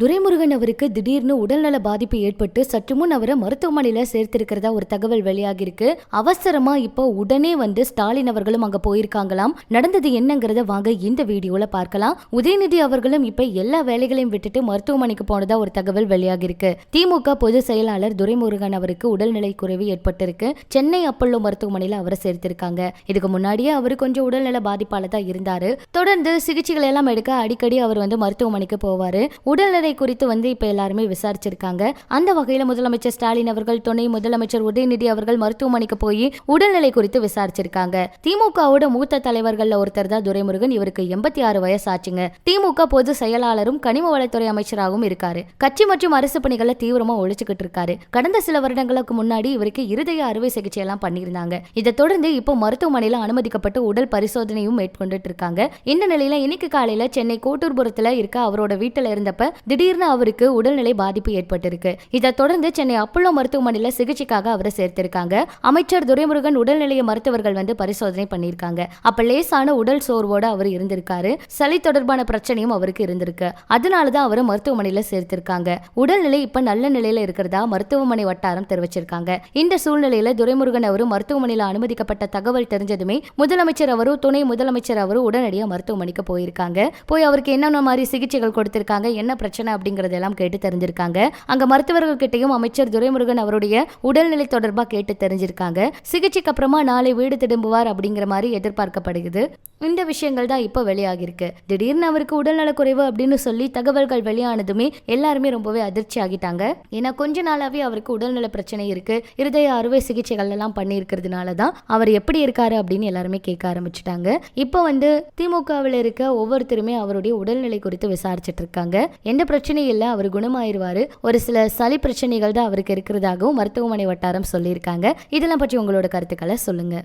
துரைமுருகன் அவருக்கு திடீர்னு உடல்நல பாதிப்பு ஏற்பட்டு சற்று முன் அவரை மருத்துவமனையில சேர்த்திருக்கிறதா ஒரு தகவல் வெளியாகிருக்கு அவசரமா இப்போ உடனே வந்து ஸ்டாலின் அவர்களும் அங்க போயிருக்காங்களாம். நடந்தது என்னங்கிறத வாங்க இந்த வீடியோல பார்க்கலாம். உதயநிதி அவர்களும் இப்ப எல்லா வேலைகளையும் விட்டுட்டு மருத்துவமனைக்கு போனதா ஒரு தகவல் வெளியாகிருக்கு திமுக பொதுச் செயலாளர் துரைமுருகன் அவருக்கு உடல்நிலை குறைவு ஏற்பட்டிருக்கு. சென்னை அப்பல்லோ மருத்துவமனையில அவரை சேர்த்திருக்காங்க. இதுக்கு முன்னாடியே அவர் கொஞ்சம் உடல்நல பாதிப்பால தான் இருந்தாரு. தொடர்ந்து சிகிச்சைகள் எல்லாம் எடுக்க அடிக்கடி அவர் வந்து மருத்துவமனைக்கு போவாரு. உடல்நிலை குறித்து வந்து இப்ப எல்லாருமே விசாரிச்சிருக்காங்க. அந்த வகையில முதலமைச்சர் ஸ்டாலின் அவர்கள் துணை முதலமைச்சர் உதயநிதி அவர்கள் மருத்துவமனைக்கு போய் உடல்நிலை குறித்து விசாரிச்சிருக்காங்க. திமுகவோட மூத்த தலைவர்கள்ல ஒருத்தர் தான் துரைமுருகன். இவருக்கு எண்பத்தி ஆறு வயசு ஆச்சுங்க. திமுக பொது செயலாளரும் கனிம வளத்துறை அமைச்சராகவும் இருக்காரு. கட்சி மற்றும் அரசு பணிகளை தீவிரமா ஒழிச்சுக்கிட்டு இருக்காரு. கடந்த சில வருடங்களுக்கு முன்னாடி இவருக்கு இருதய அறுவை சிகிச்சை எல்லாம் பண்ணியிருந்தாங்க. இதை தொடர்ந்து இப்போ மருத்துவமனையில அனுமதிக்கப்பட்டு உடல் பரிசோதனையும் மேற்கொண்டுட்டு இருக்காங்க. இந்த நிலையில இன்னைக்கு காலையில சென்னை கோட்டூர்புரத்துல இருக்க அவரோட வீட்டுல இருந்தப்ப திடீர்னு அவருக்கு உடல்நிலை பாதிப்பு ஏற்பட்டிருக்கு. இதை தொடர்ந்து சென்னை அப்பல்லோ மருத்துவமனையில சிகிச்சைக்காக அவரை சேர்த்திருக்காங்க. அமைச்சர் துரைமுருகன் உடல்நிலைய மருத்துவர்கள் வந்து பரிசோதனை பண்ணியிருக்காங்க. அப்ப லேசான உடல் சோர்வோட அவர் இருந்திருக்காரு. சளி தொடர்பான பிரச்சனையும் அவருக்கு இருந்திருக்கு. அதனாலதான் அவரை மருத்துவமனையில சேர்த்திருக்காங்க. உடல்நிலை இப்ப நல்ல நிலையில இருக்கிறதா மருத்துவமனை வட்டாரம் தெரிவிச்சிருக்காங்க. இந்த சூழ்நிலையில துரைமுருகன் அவரும் மருத்துவமனையில அனுமதிக்கப்பட்ட தகவல் தெரிஞ்சதுமே முதலமைச்சர் அவரும் துணை முதலமைச்சர் அவரும் உடனடியாக மருத்துவமனைக்கு போயிருக்காங்க. போய் அவருக்கு என்னென்ன மாதிரி சிகிச்சைகள் கொடுத்திருக்காங்க என்ன பிரச்சனை அப்படிங்கறதெல்லாம் கேட்டு தெரிஞ்சிருக்காங்க. அங்க மருத்துவர்கள் கிட்டையும் அமைச்சர் துரைமுருகன் அவருடைய உடல்நிலை தொடர்பா கேட்டு தெரிஞ்சிருக்காங்க. சிகிச்சைக்கு அப்புறமா நாளை வீடு திரும்புவார் அப்படிங்கிற மாதிரி எதிர்பார்க்கப்படுகிறது. இந்த விஷயங்கள் தான் இப்போ வெளியாகிருக்கு திடீர்னு அவருக்கு உடல்நலக்குறைவு அப்படின்னு சொல்லி தகவல்கள் வெளியானதுமே எல்லாருமே ரொம்பவே அதிர்ச்சி ஆகிட்டாங்க. ஏன்னா கொஞ்ச நாளாவே அவருக்கு உடல்நல பிரச்சனை இருக்கு. இருதய அறுவை சிகிச்சைகள் எல்லாம் பண்ணியிருக்கிறதுனால தான் அவர் எப்படி இருக்காரு அப்படின்னு எல்லாருமே கேட்க ஆரம்பிச்சிட்டாங்க. இப்போ வந்து திமுகவில் இருக்க ஒவ்வொருத்தருமே அவருடைய உடல்நிலை குறித்து விசாரிச்சிட்டு இருக்காங்க. எந்த பிரச்சனை இல்லை அவர் குணமாயிருவாரு. ஒரு சில சளி பிரச்சனைகள் தான் அவருக்கு இருக்கிறதாகவும் மருத்துவமனை வட்டாரம் சொல்லியிருக்காங்க. இதெல்லாம் பற்றி உங்களோட கருத்துக்களை சொல்லுங்க.